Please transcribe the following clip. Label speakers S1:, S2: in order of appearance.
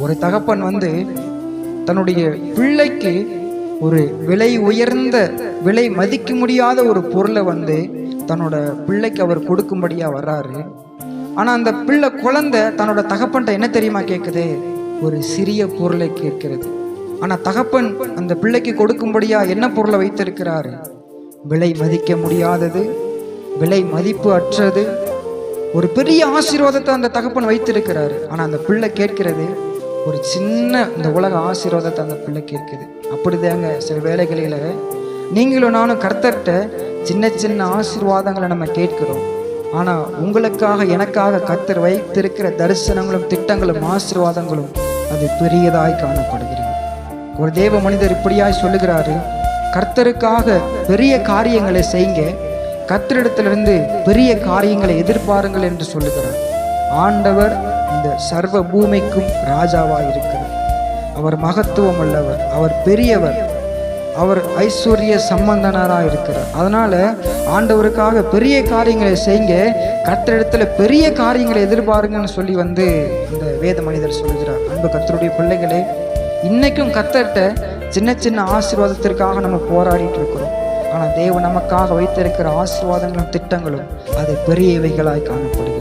S1: ஒரு தகப்பன் வந்து தன்னுடைய பிள்ளைக்கு ஒரு விலை உயர்ந்த விலை மதிக்க முடியாத ஒரு பொருளை வந்து தன்னோட பிள்ளைக்கு அவர் கொடுக்கும்படியா வர்றாரு. ஆனா அந்த பிள்ளை குழந்தை தன்னோட தகப்பன்ட்ட என்ன தெரியுமா கேட்குது ஒரு சிறிய பொருளை கேட்கிறது. ஆனா தகப்பன் அந்த பிள்ளைக்கு கொடுக்கும்படியா என்ன பொருளை வைத்திருக்கிறாரு? விலை மதிக்க முடியாதது விலை மதிப்பு அற்றது ஒரு பெரிய ஆசீர்வாதத்தை அந்த தகப்பன் வைத்திருக்கிறாரு. ஆனா அந்த பிள்ளை கேட்கிறது ஒரு சின்ன இந்த உலக ஆசீர்வாதத்தை அந்த பிள்ளை கேட்குது அப்படிதாங்க சில வேலைகளில் நீங்களும் நானும் கர்த்தர்கிட்ட சின்ன சின்ன ஆசீர்வாதங்களை நம்ம கேட்கிறோம். ஆனால் உங்களுக்காக எனக்காக கர்த்தர் வைத்திருக்கிற தரிசனங்களும் திட்டங்களும் ஆசீர்வாதங்களும் அது பெரியதாய் காணப்படுகிறது. ஒரு தேவ மனிதர் இப்படியாய் சொல்லுகிறாரு கர்த்தருக்காக பெரிய காரியங்களை செய்யுங்க. கர்த்தரிடத்திலிருந்து பெரிய காரியங்களை எதிர்பாருங்கள் என்று சொல்லுகிறார். ஆண்டவர் இந்த சர்வ பூமிக்கும் ராஜாவாக இருக்கிறார் அவர் மகத்துவம் உள்ளவர் அவர் பெரியவர் அவர் ஐஸ்வர்ய சம்பந்தனராக இருக்கிறார் அதனால் ஆண்டவருக்காக பெரிய காரியங்களை செய்யுங்க கர்த்தரிடத்துல பெரிய காரியங்களை எதிர்பாருங்கன்னு சொல்லி வந்து இந்த வேத மனிதர் சொல்கிறார். அன்பு கத்தருடைய பிள்ளைகளே இன்றைக்கும் கத்தர்கிட்ட சின்ன சின்ன ஆசீர்வாதத்திற்காக நம்ம போராடிட்டு இருக்கிறோம் ஆனால் தேவன் நமக்காக வைத்திருக்கிற ஆசீர்வாதங்களும் திட்டங்களும் அது பெரியவைகளாய் காணப்படுகிறது.